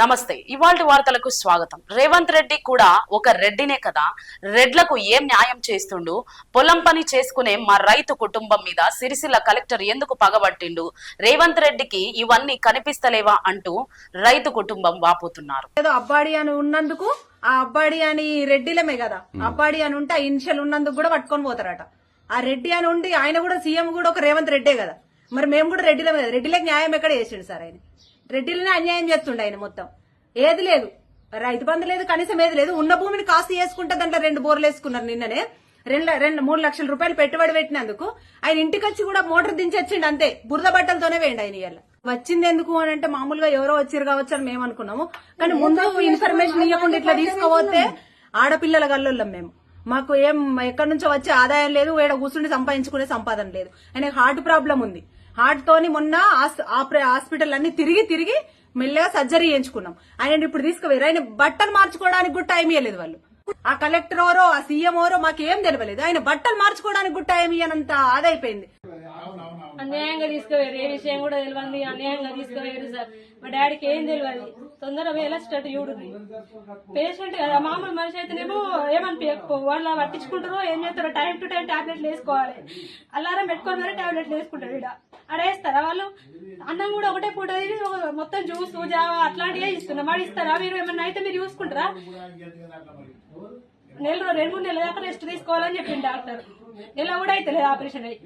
నమస్తే. ఇవాళ వార్తలకు స్వాగతం. రేవంత్ రెడ్డి కూడా ఒక రెడ్డినే కదా? రెడ్లకు ఏం న్యాయం చేస్తుండు? పొలం పని చేసుకునే మా రైతు కుటుంబం మీద సిరిసిల్ల కలెక్టర్ ఎందుకు పగబట్టిండు? రేవంత్ రెడ్డికి ఇవన్నీ కనిపిస్తలేవా అంటూ రైతు కుటుంబం వాపోతున్నారు. ఏదో అబ్బాడి అని ఉన్నందుకు ఆ అబ్బాడి అని రెడ్డిలమే కదా. అబ్బాడి అని ఉంటే ఆ ఇనిషియల్ ఉన్నందుకు కూడా పట్టుకొని పోతారట. ఆ రెడ్డి అని ఉండి ఆయన కూడా సీఎం కూడా ఒక రేవంత్ రెడ్డే కదా. మరి మేము కూడా రెడ్డిలమే కదా. రెడ్డిలకు న్యాయం ఎక్కడ చేసిండు సార్ ఆయన? రెడ్డిలనే అన్యాయం చేస్తుండే ఆయన మొత్తం. ఏది లేదు. రైతు బంధు లేదు కనీసం ఏది లేదు. ఉన్న భూమిని కాస్త వేసుకుంటే దాంట్లో రెండు బోర్లు వేసుకున్నారు నిన్ననే. రెండు రెండు మూడు లక్షల రూపాయలు పెట్టుబడి పెట్టినందుకు ఆయన ఇంటికి వచ్చి కూడా మోటార్ దించొచ్చిండు అంతే. బురద బట్టలతోనే వేయండి ఆయన ఇవాళ వచ్చింది ఎందుకు అని అంటే మామూలుగా ఎవరో వచ్చారు కావచ్చు అని మేము అనుకున్నాము. కానీ ముందు ఇన్ఫర్మేషన్ ఇవ్వకుండా ఇట్లా తీసుకుపోతే ఆడపిల్లల గల్లోళ్ళం మేము. మాకు ఏం ఎక్కడి నుంచో వచ్చే ఆదాయం లేదు. ఏడ కూర్చుండి సంపాదించుకునే సంపాదన లేదు. ఆయనకు హార్ట్ ప్రాబ్లం ఉంది. హార్ట్ తోని మొన్న హాస్పిటల్ అన్ని తిరిగి తిరిగి మెల్లగా సర్జరీ చేయించుకున్నాం. ఆయన ఇప్పుడు తీసుకుపోయారు. ఆయన బట్టలు మార్చుకోవడానికి కూడా టైం ఇవ్వలేదు వాళ్ళు. ఆ కలెక్టర్ ఎవరో ఆ సీఎం ఎవరో మాకేం తెలియలేదు. ఆయన బట్టలు మార్చుకోవడానికి కూడా టైం ఇవ్వనంత ఆదైపోయింది. అన్యాయంగా తీసుకుపోయారు. ఏ విషయం కూడా తెలియదు అన్యాయంగా తీసుకుపోయారు సార్. మా డాడీకి ఏం తెలియదు తొందరగా స్టార్ట్ చూడుంది పేషెంట్ కదా మామూలు మనిషి అయితేనేమో ఏమనిపించకపో వాళ్ళు పట్టించుకుంటారో ఏం చేస్తారో టైం టు టైం టాబ్లెట్లు వేసుకోవాలి. అలారం పెట్టుకొని మరీ టాబ్లెట్లు వేసుకుంటారు ఇక్కడ అడేస్తారా వాళ్ళు? అన్నం కూడా ఒకటే పూట మొత్తం జ్యూస్ జావా అట్లాంటివే ఇస్తున్నారు మరి ఇస్తారా? మీరు ఏమన్నా అయితే మీరు చూసుకుంటారా? నెల రెండు మూడు నెలల దాకా రెస్ట్ తీసుకోవాలని చెప్పింది డాక్టర్. నెల కూడా అయితే లేదు ఆపరేషన్ అయ్యి.